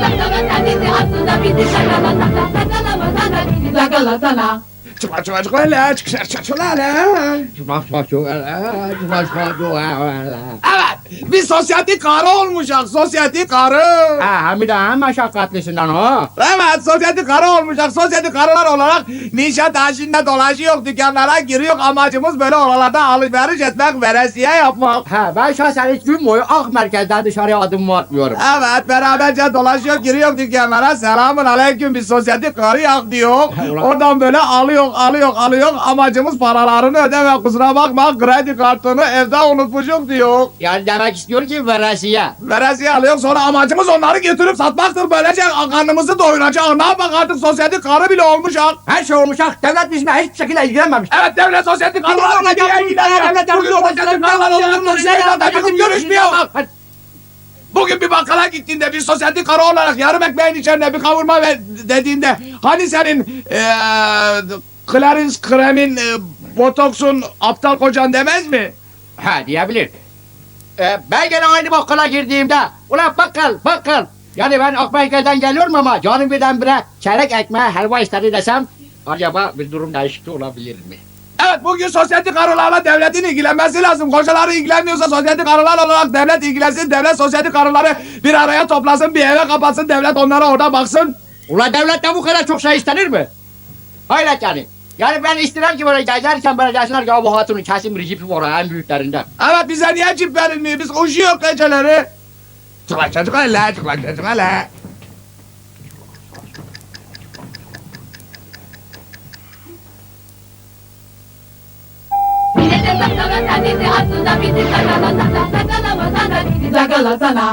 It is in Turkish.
saklama kendisi aslında bizi şakalasana Sakalamasana bizi sakalasana Çıkma çıkma çıkma hele çıkma çıkma çıkma hele. Evet biz sosyetik karı olmuşak sosyetik karı. Ha hem de en meşakkatlisinden o. Evet sosyetik karı olmuşak sosyetik karılar olarak Nişantaşı'nda dolaşıyor dükkanlara giriyor amacımız böyle oralarda alışveriş etmek veresiye yapmak. Ha ben şahsen hiç gün boyu ak merkezden dışarıya adımımı atmıyorum. Evet beraberce dolaşıyor giriyor dükkanlara selamun aleyküm biz sosyetik karı yak diyor. Oradan böyle alıyor alıyor alıyor amacımız paralarını ödeme kusura bakma kredi kartını evde unutmuşum diyor. Yani demek istiyor ki veresiye. Veresiye alıyor sonra amacımız onları getirip satmaktır böylece karnımızı doyuracak ne yapak artık sosyetik karı bile olmuşak. Her şey olmuş ha. Devlet bizimle hiçbir şekilde ilgilenmemiş. Evet devlet sosyetik niye ilgileniyor? devlet Bugün sosyetik devlet karılar bizim görüşmüyor. Bugün bir bakkala gittiğinde bir sosyetik karı olarak yarım ekmeğin içerisinde bir kavurma ver dediğinde hani senin eee Clarence Krem'in eee, Botoks'un aptal kocan demez mi? Ha diyebilir. Ee, ben gene aynı bakkala girdiğimde ulan bakkal bakkal yani ben Akmerkez'den geliyorum ama canım birdenbire çeyrek ekmeğe helva istedi desem acaba bir durum değişikliği olabilir mi? Evet bugün sosyetik karılarla devletin ilgilenmesi lazım. Kocaları ilgilenmiyorsa sosyetik karılar olarak devlet ilgilensin. Devlet sosyetik karıları bir araya toplasın, bir eve kapatsın. Devlet onlara orada baksın. Ulan devletten bu kadar çok şey istenir mi? Hayret yani. Yani ben isterim ki böyle gezerken böyle desinler ki "Ya bu hatunun kesin bir cipi var en büyüklerinden. Evet bize niye cip verilmiyor? Biz uçuyor geceleri. Çıkla çıkla hele, çıkla çıkla hele. Yine de saklama kendisi aslında bizi sakalasana Sakalamasana bizi sakalasana